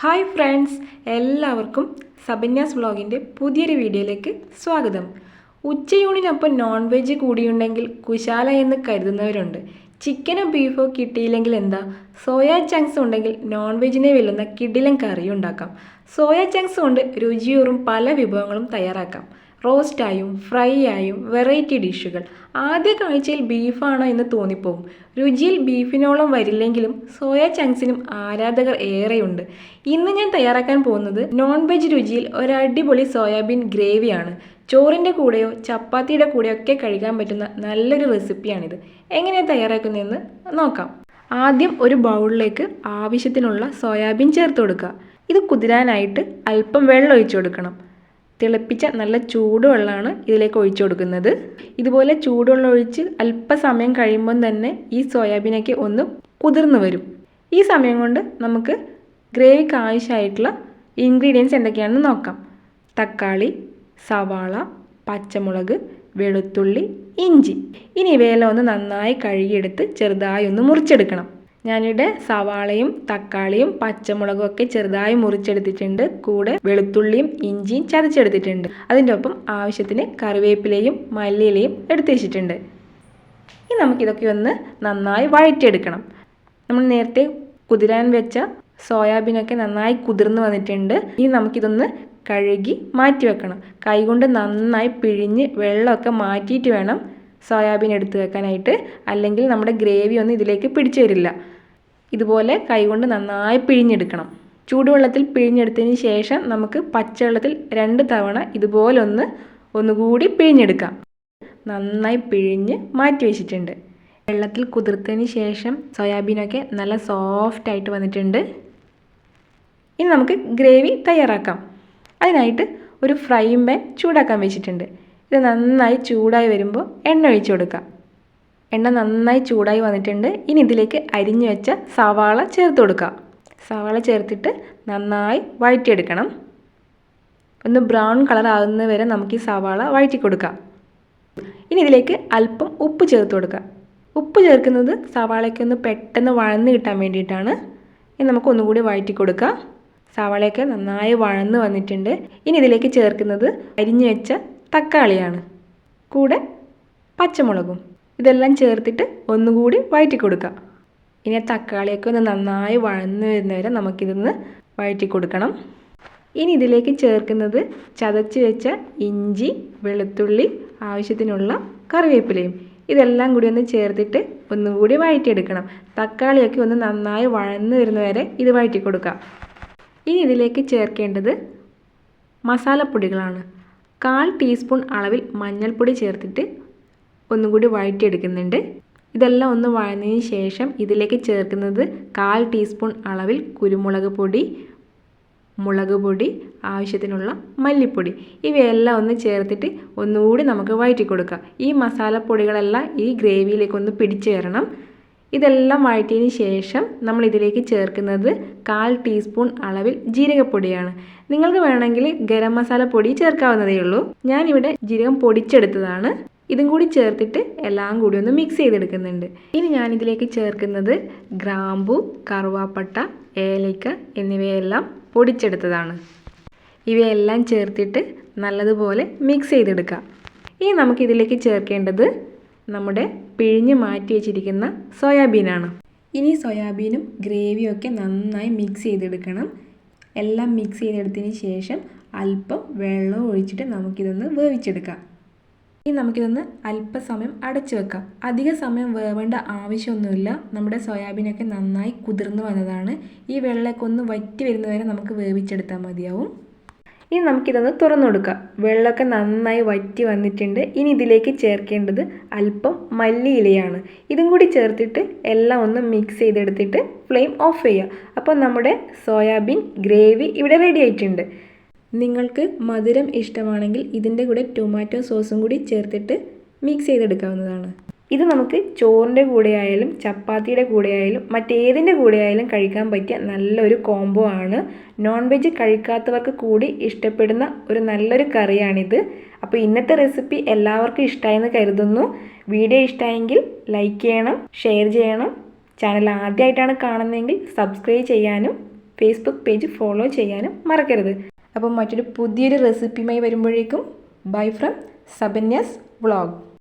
Hi friends എല്ലാവർക്കും സബന്യാസ് വ്ളോഗിന്റെ പുതിയൊരു വീഡിയോയിലേക്ക് സ്വാഗതം. ഉച്ചയൂണിനൊപ്പം നോൺ വെജ് കൂടിയുണ്ടെങ്കിൽ കുശാല എന്ന് കരുതുന്നവരുണ്ട്. ചിക്കനോ ബീഫോ കിട്ടിയില്ലെങ്കിൽ എന്താ? സോയ ചങ്ക്സ് ഉണ്ടെങ്കിൽ നോൺ വെജിനെ വെല്ലുന്ന കിടിലൻ കറി ഉണ്ടാക്കാം. സോയ ചങ്ക്സ് കൊണ്ട് രുചിയൂറും പല വിഭവങ്ങളും തയ്യാറാക്കാം. റോസ്റ്റായും ഫ്രൈ ആയും വെറൈറ്റി ഡിഷുകൾ. ആദ്യ കാഴ്ചയിൽ ബീഫാണോ എന്ന് തോന്നിപ്പോവും രുചിയിൽ ബീഫിനോളം വരില്ലെങ്കിലും സോയ ചങ്ക്സിനും ആരാധകർ ഏറെയുണ്ട്. ഇന്ന് ഞാൻ തയ്യാറാക്കാൻ പോകുന്നത് നോൺ വെജ് രുചിയിൽ ഒരു അടിപൊളി സോയാബീൻ ഗ്രേവിയാണ്. ചോറിന്റെ കൂടെയോ ചപ്പാത്തിയുടെ കൂടെയോ ഒക്കെ കഴിക്കാൻ പറ്റുന്ന നല്ലൊരു റെസിപ്പിയാണിത്. എങ്ങനെയാണ് തയ്യാറാക്കുന്നതെന്ന് നോക്കാം. ആദ്യം ഒരു ബൗളിലേക്ക് ആവശ്യത്തിനുള്ള സോയാബീൻ ചേർത്ത് കൊടുക്കുക. ഇത് കുതിരാനായിട്ട് അല്പം വെള്ളം ഒഴിച്ചു കൊടുക്കണം. തിളപ്പിച്ച നല്ല ചൂടുവെള്ളമാണ് ഇതിലേക്ക് ഒഴിച്ചു കൊടുക്കുന്നത്. ഇതുപോലെ ചൂടുവെള്ളം ഒഴിച്ച് അല്പസമയം കഴിയുമ്പം തന്നെ ഈ സോയാബീനൊക്കെ ഒന്ന് കുതിർന്നു വരും. ഈ സമയം കൊണ്ട് നമുക്ക് ഗ്രേവിക്ക് ആവശ്യമായിട്ടുള്ള ഇൻഗ്രീഡിയൻസ് എന്തൊക്കെയാണെന്ന് നോക്കാം. തക്കാളി സവാള പച്ചമുളക് വെളുത്തുള്ളി ഇഞ്ചി. ഇനി ഇവയെല്ലാം ഒന്ന് നന്നായി കഴുകിയെടുത്ത് ചെറുതായി ഒന്ന് മുറിച്ചെടുക്കണം. ഞാനിവിടെ സവാളയും തക്കാളിയും പച്ചമുളകും ഒക്കെ ചെറുതായി മുറിച്ചെടുത്തിട്ടുണ്ട്. കൂടെ വെളുത്തുള്ളിയും ഇഞ്ചിയും ചതച്ചെടുത്തിട്ടുണ്ട്. അതിന്റെ ഒപ്പം ആവശ്യത്തിന് കറിവേപ്പിലയും മല്ലിയിലയും എടുത്തു വെച്ചിട്ടുണ്ട്. ഇനി നമുക്കിതൊക്കെ ഒന്ന് നന്നായി വഴറ്റിയെടുക്കണം. നമ്മൾ നേരത്തെ കുതിരാൻ വെച്ച സോയാബീനൊക്കെ നന്നായി കുതിർന്ന് വന്നിട്ടുണ്ട്. ഇനി നമുക്കിതൊന്ന് കഴുകി മാറ്റി വെക്കണം. കൈകൊണ്ട് നന്നായി പിഴിഞ്ഞ് വെള്ളമൊക്കെ മാറ്റിയിട്ട് വേണം സോയാബീൻ എടുത്ത് വെക്കാനായിട്ട്. അല്ലെങ്കിൽ നമ്മുടെ ഗ്രേവി ഒന്നും ഇതിലേക്ക് പിടിച്ചു വരില്ല. ഇതുപോലെ കൈകൊണ്ട് നന്നായി പിഴിഞ്ഞെടുക്കണം. ചൂടുവെള്ളത്തിൽ പിഴിഞ്ഞെടുത്തതിന് ശേഷം നമുക്ക് പച്ചവെള്ളത്തിൽ രണ്ട് തവണ ഇതുപോലെ ഒന്ന് ഒന്നുകൂടി പിഴിഞ്ഞെടുക്കാം. നന്നായി പിഴിഞ്ഞ് മാറ്റി വെച്ചിട്ടുണ്ട്. വെള്ളത്തിൽ കുതിർത്തതിന് ശേഷം സോയാബീനൊക്കെ നല്ല സോഫ്റ്റായിട്ട് വന്നിട്ടുണ്ട്. ഇനി നമുക്ക് ഗ്രേവി തയ്യാറാക്കാം. അതിനായിട്ട് ഒരു ഫ്രൈയും പാൻ ചൂടാക്കാൻ വെച്ചിട്ടുണ്ട്. ഇത് നന്നായി ചൂടായി വരുമ്പോൾ എണ്ണ ഒഴിച്ചു കൊടുക്കാം. എണ്ണ നന്നായി ചൂടായി വന്നിട്ടുണ്ട്. ഇനി ഇതിലേക്ക് അരിഞ്ഞു വെച്ച സവാള ചേർത്ത് കൊടുക്കുക സവാള ചേർത്തിട്ട് നന്നായി വഴറ്റിയെടുക്കണം. ഒന്ന് ബ്രൗൺ കളർ ആകുന്ന വരെ നമുക്ക് ഈ സവാള വഴറ്റി കൊടുക്കാം. ഇനി ഇതിലേക്ക് അല്പം ഉപ്പ് ചേർത്ത് കൊടുക്കുക ഉപ്പ് ചേർക്കുന്നത് സവാളയ്ക്ക് ഒന്ന് പെട്ടെന്ന് വഴന്ന് കിട്ടാൻ വേണ്ടിയിട്ടാണ്. ഇനി നമുക്ക് ഒന്നുകൂടി വഴറ്റി കൊടുക്കാം. സവാളയൊക്കെ നന്നായി വഴന്ന് വന്നിട്ടുണ്ട്. ഇനി ഇതിലേക്ക് ചേർക്കുന്നത് അരിഞ്ഞു വെച്ച തക്കാളിയാണ്. കൂടെ പച്ചമുളകും. ഇതെല്ലാം ചേർത്തിട്ട് ഒന്നുകൂടി വഴറ്റി കൊടുക്കുക ഇനി തക്കാളിയൊക്കെ ഒന്ന് നന്നായി വഴന്ന് വരുന്നവരെ നമുക്കിതൊന്ന് വഴറ്റി കൊടുക്കണം ഇനി ഇതിലേക്ക് ചേർക്കുന്നത് ചതച്ച് വെച്ച ഇഞ്ചി വെളുത്തുള്ളി ആവശ്യത്തിനുള്ള കറിവേപ്പിലയും. ഇതെല്ലാം കൂടി ഒന്ന് ചേർത്തിട്ട് ഒന്നുകൂടി വഴറ്റിയെടുക്കണം. തക്കാളിയൊക്കെ ഒന്ന് നന്നായി വഴന്ന് വരുന്നവരെ ഇത് വഴറ്റി കൊടുക്കാം ഇനി ഇതിലേക്ക് ചേർക്കേണ്ടത് മസാലപ്പൊടികളാണ്. കാൽ ടീസ്പൂൺ അളവിൽ മഞ്ഞൾപ്പൊടി ചേർത്തിട്ട് ഒന്നും കൂടി വഴറ്റിയെടുക്കുന്നുണ്ട്. ഇതെല്ലാം ഒന്ന് വഴന്നതിന് ശേഷം ഇതിലേക്ക് ചേർക്കുന്നത് കാൽ ടീസ്പൂൺ അളവിൽ കുരുമുളക് പൊടി മുളക് പൊടി ആവശ്യത്തിനുള്ള മല്ലിപ്പൊടി. ഇവയെല്ലാം ഒന്ന് ചേർത്തിട്ട് ഒന്നുകൂടി നമുക്ക് വഴറ്റി കൊടുക്കുക ഈ മസാലപ്പൊടികളെല്ലാം ഈ ഗ്രേവിയിലേക്ക് ഒന്ന് പിടിച്ചു വരണം ഇതെല്ലാം വഴറ്റിയതിന് ശേഷം നമ്മൾ ഇതിലേക്ക് ചേർക്കുന്നത് കാൽ ടീസ്പൂൺ അളവിൽ ജീരകപ്പൊടിയാണ്. നിങ്ങൾക്ക് വേണമെങ്കിൽ ഗരം മസാല പൊടി ചേർക്കാവുന്നതേ ഉള്ളൂ. ഞാനിവിടെ ജീരകം പൊടിച്ചെടുത്തതാണ്. ഇതും കൂടി ചേർത്തിട്ട് എല്ലാം കൂടി ഒന്ന് മിക്സ് ചെയ്തെടുക്കുന്നുണ്ട്. ഇനി ഞാനിതിലേക്ക് ചേർക്കുന്നത് ഗ്രാമ്പു കറുവാപ്പട്ട ഏലക്ക എന്നിവയെല്ലാം പൊടിച്ചെടുത്തതാണ്. ഇവയെല്ലാം ചേർത്തിട്ട് നല്ലതുപോലെ മിക്സ് ചെയ്തെടുക്കാം. ഇനി നമുക്കിതിലേക്ക് ചേർക്കേണ്ടത് നമ്മുടെ പിഴിഞ്ഞ് മാറ്റി വെച്ചിരിക്കുന്ന സോയാബീനാണ്. ഇനി സോയാബീനും ഗ്രേവിയും ഒക്കെ നന്നായി മിക്സ് ചെയ്തെടുക്കണം. എല്ലാം മിക്സ് ചെയ്തെടുത്തതിന് ശേഷം അല്പം വെള്ളം ഒഴിച്ചിട്ട് നമുക്കിതൊന്ന് വേവിച്ചെടുക്കാം. ഇനി നമുക്കിതൊന്ന് അല്പസമയം അടച്ചു വെക്കാം. അധിക സമയം വേവേണ്ട ആവശ്യമൊന്നുമില്ല. നമ്മുടെ സോയാബീനൊക്കെ നന്നായി കുതിർന്നു വന്നതാണ്. ഈ വെള്ളമൊക്കെ ഒന്ന് വറ്റി വരുന്നവരെ നമുക്ക് വേവിച്ചെടുത്താൽ മതിയാവും. ഇനി നമുക്കിതൊന്ന് തുറന്നു കൊടുക്കാം വെള്ളമൊക്കെ നന്നായി വറ്റി വന്നിട്ടുണ്ട്. ഇനി ഇതിലേക്ക് ചേർക്കേണ്ടത് അല്പം മല്ലി ഇലയാണ് ഇതും കൂടി ചേർത്തിട്ട് എല്ലാം ഒന്ന് മിക്സ് ചെയ്തെടുത്തിട്ട് ഫ്ലെയിം ഓഫ് ചെയ്യുക. അപ്പോൾ നമ്മുടെ സോയാബീൻ ഗ്രേവി ഇവിടെ റെഡി ആയിട്ടുണ്ട്. നിങ്ങൾക്ക് മധുരം ഇഷ്ടമാണെങ്കിൽ ഇതിന്റെ കൂടെ ടൊമാറ്റോ സോസും കൂടി ചേർത്തിട്ട് മിക്സ് ചെയ്തെടുക്കാവുന്നതാണ്. ഇത് നമുക്ക് ചോറിന്റെ കൂടെ ആയാലും ചപ്പാത്തിയുടെ കൂടെ ആയാലും മറ്റേതിന്റെ കൂടെ ആയാലും കഴിക്കാൻ പറ്റിയ നല്ലൊരു കോംബോ ആണ്. നോൺ വെജ് കഴിക്കാത്തവർക്ക് കൂടി ഇഷ്ടപ്പെടുന്ന ഒരു നല്ലൊരു കറിയാണിത്. അപ്പോൾ ഇന്നത്തെ റെസിപ്പി എല്ലാവർക്കും ഇഷ്ടമായെന്ന് കരുതുന്നു. വീഡിയോ ഇഷ്ടമായെങ്കിൽ ലൈക്ക് ചെയ്യണം ഷെയർ ചെയ്യണം. ചാനൽ ആദ്യമായിട്ടാണ് കാണുന്നതെങ്കിൽ സബ്സ്ക്രൈബ് ചെയ്യാനും ഫേസ്ബുക്ക് പേജ് ഫോളോ ചെയ്യാനും മറക്കരുത്. അപ്പം മറ്റൊരു പുതിയൊരു റെസിപ്പിയുമായി വരുമ്പോഴേക്കും. Bye from സബന്യാസ് vlog